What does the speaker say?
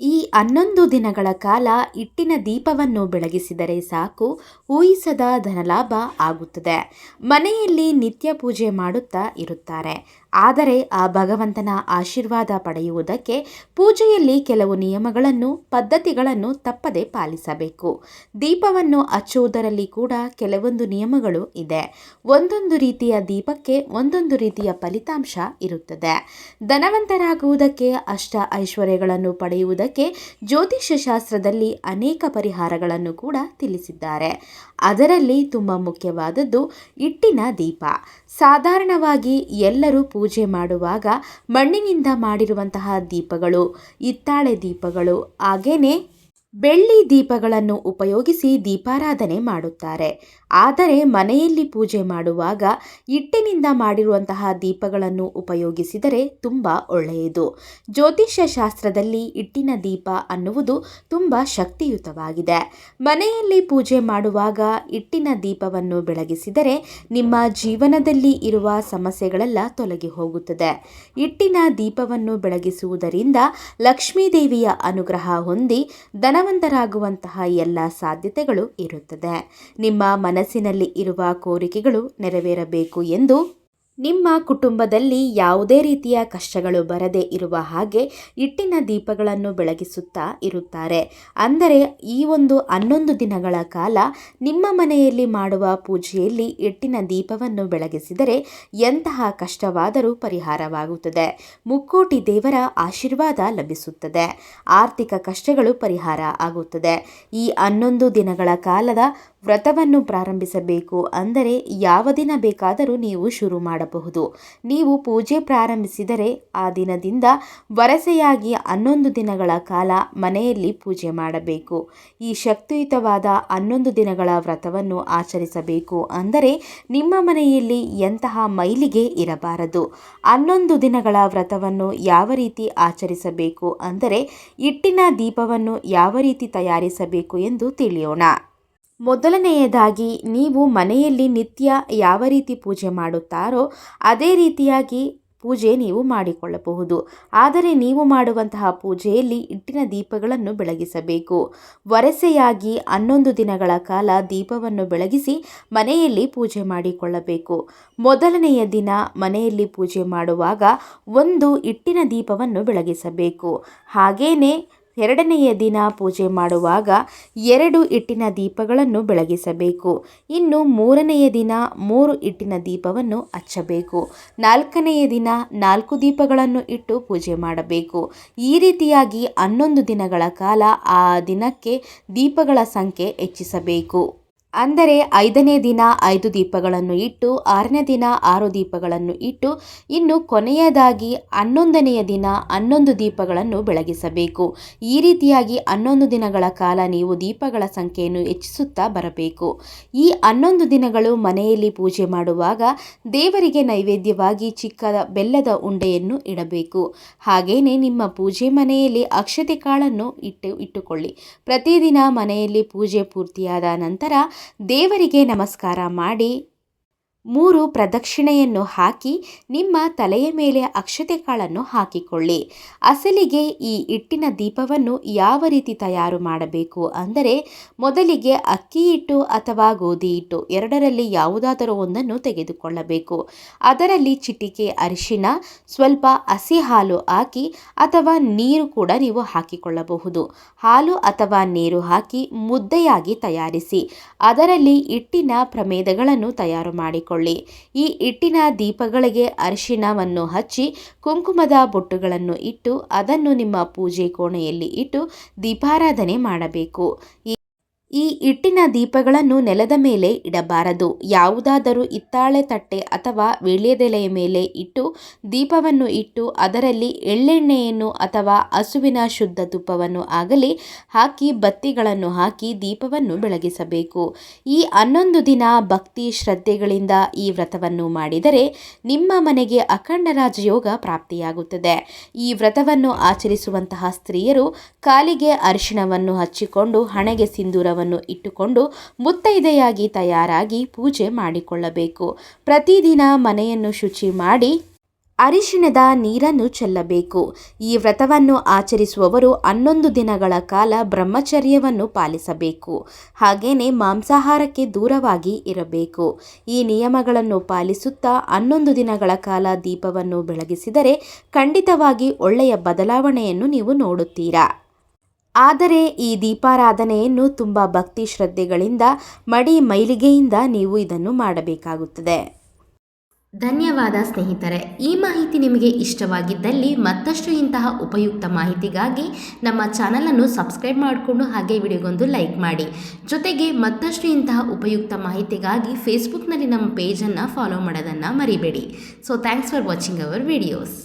ಈ ಹನ್ನೊಂದು ದಿನಗಳ ಕಾಲ ಇಟ್ಟಿನ ದೀಪವನ್ನು ಬೆಳಗಿಸಿದರೆ ಸಾಕು, ಊಹಿಸದ ಧನಲಾಭ ಆಗುತ್ತದೆ. ಮನೆಯಲ್ಲಿ ನಿತ್ಯ ಪೂಜೆ ಮಾಡುತ್ತಾ ಇರುತ್ತಾರೆ. ಆದರೆ ಆ ಭಗವಂತನ ಆಶೀರ್ವಾದ ಪಡೆಯುವುದಕ್ಕೆ ಪೂಜೆಯಲ್ಲಿ ಕೆಲವು ನಿಯಮಗಳನ್ನು, ಪದ್ಧತಿಗಳನ್ನು ತಪ್ಪದೆ ಪಾಲಿಸಬೇಕು. ದೀಪವನ್ನು ಹಚ್ಚುವುದರಲ್ಲಿ ಕೂಡ ಕೆಲವೊಂದು ನಿಯಮಗಳು ಇದೆ. ಒಂದೊಂದು ರೀತಿಯ ದೀಪಕ್ಕೆ ಒಂದೊಂದು ರೀತಿಯ ಫಲಿತಾಂಶ ಇರುತ್ತದೆ. ಧನವಂತರಾಗುವುದಕ್ಕೆ ಅಷ್ಟ ಐಶ್ವರ್ಯಗಳನ್ನು ಪಡೆಯುವುದಕ್ಕೆ ಜ್ಯೋತಿಷ್ಯ ಶಾಸ್ತ್ರದಲ್ಲಿ ಅನೇಕ ಪರಿಹಾರಗಳನ್ನು ಕೂಡ ತಿಳಿಸಿದ್ದಾರೆ. ಅದರಲ್ಲಿ ತುಂಬ ಮುಖ್ಯವಾದದ್ದು ಇಟ್ಟಿನ ದೀಪ. ಸಾಧಾರಣವಾಗಿ ಎಲ್ಲರೂ ಪೂಜೆ ಮಾಡುವಾಗ ಮಣ್ಣಿನಿಂದ ಮಾಡಿರುವಂತಹ ದೀಪಗಳು ಹಿತ್ತಾಳೆ ದೀಪಗಳು ಹಾಗೇನೆ ಬೆಳ್ಳಿ ದೀಪಗಳನ್ನು ಉಪಯೋಗಿಸಿ ದೀಪಾರಾಧನೆ ಮಾಡುತ್ತಾರೆ. ಆದರೆ ಮನೆಯಲ್ಲಿ ಪೂಜೆ ಮಾಡುವಾಗ ಹಿಟ್ಟಿನಿಂದ ಮಾಡಿರುವಂತಹ ದೀಪಗಳನ್ನು ಉಪಯೋಗಿಸಿದರೆ ತುಂಬ ಒಳ್ಳೆಯದು. ಜ್ಯೋತಿಷ್ಯ ಶಾಸ್ತ್ರದಲ್ಲಿ ಹಿಟ್ಟಿನ ದೀಪ ಅನ್ನುವುದು ತುಂಬ ಶಕ್ತಿಯುತವಾಗಿದೆ. ಮನೆಯಲ್ಲಿ ಪೂಜೆ ಮಾಡುವಾಗ ಹಿಟ್ಟಿನ ದೀಪವನ್ನು ಬೆಳಗಿಸಿದರೆ ನಿಮ್ಮ ಜೀವನದಲ್ಲಿ ಇರುವ ಸಮಸ್ಯೆಗಳೆಲ್ಲ ತೊಲಗಿ ಹೋಗುತ್ತದೆ. ಹಿಟ್ಟಿನ ದೀಪವನ್ನು ಬೆಳಗಿಸುವುದರಿಂದ ಲಕ್ಷ್ಮೀದೇವಿಯ ಅನುಗ್ರಹ ಹೊಂದಿ ಧನವಂತರಾಗುವಂತಹ ಎಲ್ಲ ಸಾಧ್ಯತೆಗಳು ಇರುತ್ತದೆ. ನಿಮ್ಮ ಮನಸ್ಸಿನಲ್ಲಿ ಇರುವ ಕೋರಿಕೆಗಳು ನೆರವೇರಬೇಕು ಎಂದು ನಿಮ್ಮ ಕುಟುಂಬದಲ್ಲಿ ಯಾವುದೇ ರೀತಿಯ ಕಷ್ಟಗಳು ಬರದೇ ಇರುವ ಹಾಗೆ ಇಟ್ಟಿನ ದೀಪಗಳನ್ನು ಬೆಳಗಿಸುತ್ತಾ ಇರುತ್ತಾರೆ. ಅಂದರೆ ಈ ಒಂದು ಹನ್ನೊಂದು ದಿನಗಳ ಕಾಲ ನಿಮ್ಮ ಮನೆಯಲ್ಲಿ ಮಾಡುವ ಪೂಜೆಯಲ್ಲಿ ಇಟ್ಟಿನ ದೀಪವನ್ನು ಬೆಳಗಿಸಿದರೆ ಎಂತಹ ಕಷ್ಟವಾದರೂ ಪರಿಹಾರವಾಗುತ್ತದೆ. ಮುಕ್ಕೋಟಿ ದೇವರ ಆಶೀರ್ವಾದ ಲಭಿಸುತ್ತದೆ. ಆರ್ಥಿಕ ಕಷ್ಟಗಳು ಪರಿಹಾರ ಆಗುತ್ತದೆ. ಈ ಹನ್ನೊಂದು ದಿನಗಳ ಕಾಲದ ವ್ರತವನ್ನು ಪ್ರಾರಂಭಿಸಬೇಕು ಅಂದರೆ ಯಾವ ದಿನ ಬೇಕಾದರೂ ನೀವು ಶುರು ಮಾಡಬಹುದು. ನೀವು ಪೂಜೆ ಪ್ರಾರಂಭಿಸಿದರೆ ಆ ದಿನದಿಂದ ವರಸೆಯಾಗಿ ಹನ್ನೊಂದು ದಿನಗಳ ಕಾಲ ಮನೆಯಲ್ಲಿ ಪೂಜೆ ಮಾಡಬೇಕು. ಈ ಶಕ್ತಿಯುತವಾದ ಹನ್ನೊಂದು ದಿನಗಳ ವ್ರತವನ್ನು ಆಚರಿಸಬೇಕು ಅಂದರೆ ನಿಮ್ಮ ಮನೆಯಲ್ಲಿ ಎಂತಹ ಮೈಲಿಗೆ ಇರಬಾರದು. ಹನ್ನೊಂದು ದಿನಗಳ ವ್ರತವನ್ನು ಯಾವ ರೀತಿ ಆಚರಿಸಬೇಕು ಅಂದರೆ ಹಿಟ್ಟಿನ ದೀಪವನ್ನು ಯಾವ ರೀತಿ ತಯಾರಿಸಬೇಕು ಎಂದು ತಿಳಿಯೋಣ. ಮೊದಲನೆಯದಾಗಿ ನೀವು ಮನೆಯಲ್ಲಿ ನಿತ್ಯ ಯಾವ ರೀತಿ ಪೂಜೆ ಮಾಡುತ್ತಾರೋ ಅದೇ ರೀತಿಯಾಗಿ ಪೂಜೆ ನೀವು ಮಾಡಿಕೊಳ್ಳಬಹುದು. ಆದರೆ ನೀವು ಮಾಡುವಂತಹ ಪೂಜೆಯಲ್ಲಿ ಹಿಟ್ಟಿನ ದೀಪಗಳನ್ನು ಬೆಳಗಿಸಬೇಕು. ವರಸೆಯಾಗಿ ಹನ್ನೊಂದು ದಿನಗಳ ಕಾಲ ದೀಪವನ್ನು ಬೆಳಗಿಸಿ ಮನೆಯಲ್ಲಿ ಪೂಜೆ ಮಾಡಿಕೊಳ್ಳಬೇಕು. ಮೊದಲನೆಯ ದಿನ ಮನೆಯಲ್ಲಿ ಪೂಜೆ ಮಾಡುವಾಗ ಒಂದು ಹಿಟ್ಟಿನ ದೀಪವನ್ನು ಬೆಳಗಿಸಬೇಕು. ಹಾಗೆಯೇ ಎರಡನೆಯ ದಿನ ಪೂಜೆ ಮಾಡುವಾಗ ಎರಡು ಇಟ್ಟಿನ ದೀಪಗಳನ್ನು ಬೆಳಗಿಸಬೇಕು. ಇನ್ನು ಮೂರನೆಯ ದಿನ ಮೂರು ಇಟ್ಟಿನ ದೀಪವನ್ನು ಹಚ್ಚಬೇಕು. ನಾಲ್ಕನೆಯ ದಿನ ನಾಲ್ಕು ದೀಪಗಳನ್ನು ಇಟ್ಟು ಪೂಜೆ ಮಾಡಬೇಕು. ಈ ರೀತಿಯಾಗಿ ಹನ್ನೊಂದು ದಿನಗಳ ಕಾಲ ಆ ದಿನಕ್ಕೆ ದೀಪಗಳ ಸಂಖ್ಯೆ ಹೆಚ್ಚಿಸಬೇಕು. ಅಂದರೆ ಐದನೇ ದಿನ ಐದು ದೀಪಗಳನ್ನು ಇಟ್ಟು, ಆರನೇ ದಿನ ಆರು ದೀಪಗಳನ್ನು ಇಟ್ಟು, ಇನ್ನು ಕೊನೆಯದಾಗಿ ಹನ್ನೊಂದನೆಯ ದಿನ ಹನ್ನೊಂದು ದೀಪಗಳನ್ನು ಬೆಳಗಿಸಬೇಕು. ಈ ರೀತಿಯಾಗಿ ಹನ್ನೊಂದು ದಿನಗಳ ಕಾಲ ನೀವು ದೀಪಗಳ ಸಂಖ್ಯೆಯನ್ನು ಹೆಚ್ಚಿಸುತ್ತಾ ಬರಬೇಕು. ಈ ಹನ್ನೊಂದು ದಿನಗಳು ಮನೆಯಲ್ಲಿ ಪೂಜೆ ಮಾಡುವಾಗ ದೇವರಿಗೆ ನೈವೇದ್ಯವಾಗಿ ಚಿಕ್ಕದ ಬೆಲ್ಲದ ಉಂಡೆಯನ್ನು ಇಡಬೇಕು. ಹಾಗೆಯೇ ನಿಮ್ಮ ಪೂಜೆ ಮನೆಯಲ್ಲಿ ಅಕ್ಷತೆ ಕಾಳನ್ನು ಇಟ್ಟು, ಇಟ್ಟುಕೊಳ್ಳಿ. ಪ್ರತಿದಿನ ಮನೆಯಲ್ಲಿ ಪೂಜೆ ಪೂರ್ತಿಯಾದ ನಂತರ ದೇವರಿಗೆ ನಮಸ್ಕಾರ ಮಾಡಿ ಮೂರು ಪ್ರದಕ್ಷಿಣೆಯನ್ನು ಹಾಕಿ ನಿಮ್ಮ ತಲೆಯ ಮೇಲೆ ಅಕ್ಷತೆ ಕಾಳನ್ನು ಹಾಕಿಕೊಳ್ಳಿ. ಅಸಲಿಗೆ ಈ ಹಿಟ್ಟಿನ ದೀಪವನ್ನು ಯಾವ ರೀತಿ ತಯಾರು ಮಾಡಬೇಕು ಅಂದರೆ ಮೊದಲಿಗೆ ಅಕ್ಕಿ ಹಿಟ್ಟು ಅಥವಾ ಗೋಧಿ ಹಿಟ್ಟು ಎರಡರಲ್ಲಿ ಯಾವುದಾದರೂ ಒಂದನ್ನು ತೆಗೆದುಕೊಳ್ಳಬೇಕು. ಅದರಲ್ಲಿ ಚಿಟಿಕೆ ಅರಿಶಿನ ಸ್ವಲ್ಪ ಹಸಿ ಹಾಲು ಹಾಕಿ ಅಥವಾ ನೀರು ಕೂಡ ನೀವು ಹಾಕಿಕೊಳ್ಳಬಹುದು. ಹಾಲು ಅಥವಾ ನೀರು ಹಾಕಿ ಮುದ್ದೆಯಾಗಿ ತಯಾರಿಸಿ ಅದರಲ್ಲಿ ಹಿಟ್ಟಿನ ಪ್ರಮೇದಗಳನ್ನು ತಯಾರು ಮಾಡಿ ಈ ಇಟ್ಟಿನ ದೀಪಗಳಿಗೆ ಅರಿಶಿಣವನ್ನು ಹಚ್ಚಿ, ಕುಂಕುಮದ ಬೊಟ್ಟುಗಳನ್ನು ಇಟ್ಟು, ಅದನ್ನು ನಿಮ್ಮ ಪೂಜೆ ಕೋಣೆಯಲ್ಲಿ ಇಟ್ಟು ದೀಪಾರಾಧನೆ ಮಾಡಬೇಕು. ಈ ಇಟ್ಟಿನ ದೀಪಗಳನ್ನು ನೆಲದ ಮೇಲೆ ಇಡಬಾರದು. ಯಾವುದಾದರೂ ಹಿತ್ತಾಳೆ ತಟ್ಟೆ ಅಥವಾ ವೀಳ್ಯದೆಲೆಯ ಮೇಲೆ ಇಟ್ಟು, ದೀಪವನ್ನು ಇಟ್ಟು ಅದರಲ್ಲಿ ಎಳ್ಳೆಣ್ಣೆಯನ್ನು ಅಥವಾ ಹಸುವಿನ ಶುದ್ಧ ತುಪ್ಪವನ್ನು ಆಗಲಿ ಹಾಕಿ, ಬತ್ತಿಗಳನ್ನು ಹಾಕಿ ದೀಪವನ್ನು ಬೆಳಗಿಸಬೇಕು. ಈ ಹನ್ನೊಂದು ದಿನ ಭಕ್ತಿ ಶ್ರದ್ಧೆಗಳಿಂದ ಈ ವ್ರತವನ್ನು ಮಾಡಿದರೆ ನಿಮ್ಮ ಮನೆಗೆ ಅಖಂಡ ರಾಜಯೋಗ ಪ್ರಾಪ್ತಿಯಾಗುತ್ತದೆ. ಈ ವ್ರತವನ್ನು ಆಚರಿಸುವಂತಹ ಸ್ತ್ರೀಯರು ಕಾಲಿಗೆ ಅರಿಶಿಣವನ್ನು ಹಚ್ಚಿಕೊಂಡು ಹಣೆಗೆ ಸಿಂಧೂರವನ್ನು ಇಟ್ಟುಕೊಂಡು ಮುತ್ತೈದೆಯಾಗಿ ತಯಾರಾಗಿ ಪೂಜೆ ಮಾಡಿಕೊಳ್ಳಬೇಕು. ಪ್ರತಿದಿನ ಮನೆಯನ್ನು ಶುಚಿ ಮಾಡಿ ಅರಿಶಿಣದ ನೀರನ್ನು ಚೆಲ್ಲಬೇಕು. ಈ ವ್ರತವನ್ನು ಆಚರಿಸುವವರು ಹನ್ನೊಂದು ದಿನಗಳ ಕಾಲ ಬ್ರಹ್ಮಚರ್ಯವನ್ನು ಪಾಲಿಸಬೇಕು. ಹಾಗೇನೆ ಮಾಂಸಾಹಾರಕ್ಕೆ ದೂರವಾಗಿ ಇರಬೇಕು. ಈ ನಿಯಮಗಳನ್ನು ಪಾಲಿಸುತ್ತಾ ಹನ್ನೊಂದು ದಿನಗಳ ಕಾಲ ದೀಪವನ್ನು ಬೆಳಗಿಸಿದರೆ ಖಂಡಿತವಾಗಿ ಒಳ್ಳೆಯ ಬದಲಾವಣೆಯನ್ನು ನೀವು ನೋಡುತ್ತೀರಾ? ಆದರೆ ಈ ದೀಪಾರಾಧನೆಯನ್ನು ತುಂಬ ಭಕ್ತಿ ಶ್ರದ್ಧೆಗಳಿಂದ ಮಡಿ ಮೈಲಿಗೆಯಿಂದ ನೀವು ಇದನ್ನು ಮಾಡಬೇಕಾಗುತ್ತದೆ. ಧನ್ಯವಾದ ಸ್ನೇಹಿತರೆ, ಈ ಮಾಹಿತಿ ನಿಮಗೆ ಇಷ್ಟವಾಗಿದ್ದಲ್ಲಿ ಮತ್ತಷ್ಟು ಇಂತಹ ಉಪಯುಕ್ತ ಮಾಹಿತಿಗಾಗಿ ನಮ್ಮ ಚಾನಲನ್ನು ಸಬ್ಸ್ಕ್ರೈಬ್ ಮಾಡಿಕೊಂಡು ಹಾಗೆ ವಿಡಿಯೋಗೊಂದು ಲೈಕ್ ಮಾಡಿ. ಜೊತೆಗೆ ಮತ್ತಷ್ಟು ಇಂತಹ ಉಪಯುಕ್ತ ಮಾಹಿತಿಗಾಗಿ ಫೇಸ್ಬುಕ್ನಲ್ಲಿ ನಮ್ಮ ಪೇಜನ್ನು ಫಾಲೋ ಮಾಡೋದನ್ನು ಮರಿಬೇಡಿ. So thanks for watching our videos